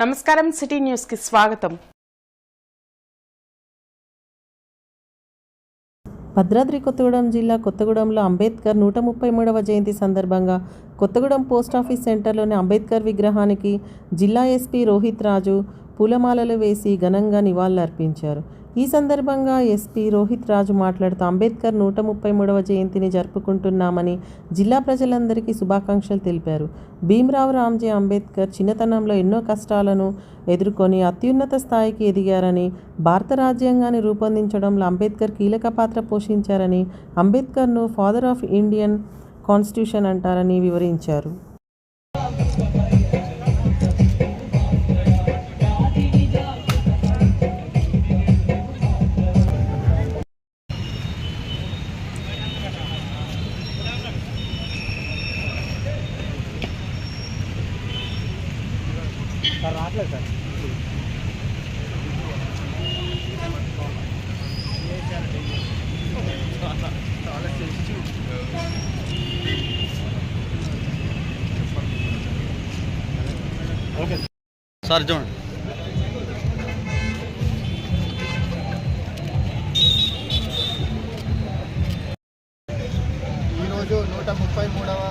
నమస్కారం సిటీ న్యూస్కి స్వాగతం. భద్రాద్రి కొత్తగూడెం జిల్లా కొత్తగూడెంలో అంబేద్కర్ నూట ముప్పై మూడవ జయంతి సందర్భంగా కొత్తగూడెం పోస్ట్ ఆఫీస్ సెంటర్లోని అంబేద్కర్ విగ్రహానికి జిల్లా ఎస్పీ రోహిత్ రాజు పూలమాలలు వేసి ఘనంగా నివాళులర్పించారు. ఈ సందర్భంగా ఎస్పీ రోహిత్ రాజు మాట్లాడుతూ అంబేద్కర్ నూట ముప్పై మూడవ జయంతిని జరుపుకుంటున్నామని జిల్లా ప్రజలందరికీ శుభాకాంక్షలు తెలిపారు. భీమరావు రామ్జీ అంబేద్కర్ చిన్నతనంలో ఎన్నో కష్టాలను ఎదుర్కొని అత్యున్నత స్థాయికి ఎదిగారని భారత రాజ్యాంగాన్ని రూపొందించడంలో అంబేద్కర్ కీలక పాత్ర పోషించారని అంబేద్కర్ను ఫాదర్ ఆఫ్ ఇండియన్ కాన్స్టిట్యూషన్ అంటారని వివరించారు. సార్ చూడండి. ఈరోజు నూట ముప్పై మూడవ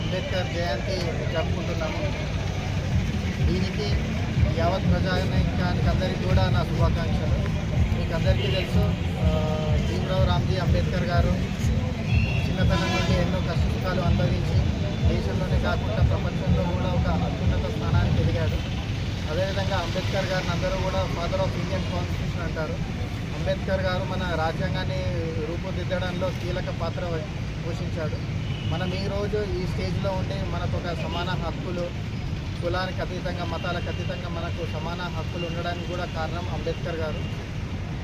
అంబేద్కర్ జయంతి జరుపుకుంటున్నాము. దీనికి యావత్ ప్రజానికానికి అందరికీ కూడా నా శుభాకాంక్షలు. మీకు అందరికీ తెలుసు భీమరావు రామ్జీ అంబేద్కర్ గారు చిన్నతనం నుండి ఎన్నో కష్టసుఖాలు అనుభవించి దేశంలోనే కాకుండా ప్రపంచంలో కూడా ఒక అత్యున్నత స్థానానికి ఎదిగాడు. అదేవిధంగా అంబేద్కర్ గారిని అందరూ కూడా ఫాదర్ ఆఫ్ ఇండియన్ కాన్స్టిట్యూషన్ అంటారు. అంబేద్కర్ గారు మన రాజ్యాంగాన్ని రూపుదిద్దడంలో కీలక పాత్ర పోషించాడు మనం ఈరోజు ఈ స్టేజ్లో ఉండి మనకు ఒక సమాన హక్కులు కులానికి అతీతంగా మతాలకు అతీతంగా మనకు సమాన హక్కులు ఉండడానికి కూడా కారణం అంబేద్కర్ గారు.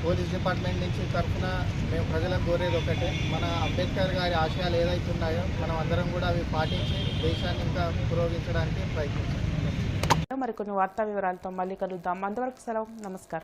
పోలీస్ డిపార్ట్మెంట్ నుంచి తరఫున మేము ప్రజలకు కోరేది ఒకటే మన అంబేద్కర్ గారి ఆశయాలు ఏదైతే ఉన్నాయో మనం అందరం కూడా అవి పాటించి దేశాన్ని ఇంకా పురోగించడానికి ప్రయత్నించాలి. మరికొన్ని వార్తా వివరాలతో మళ్ళీ కలుద్దాం. అంతవరకు సెలవు. నమస్కారం.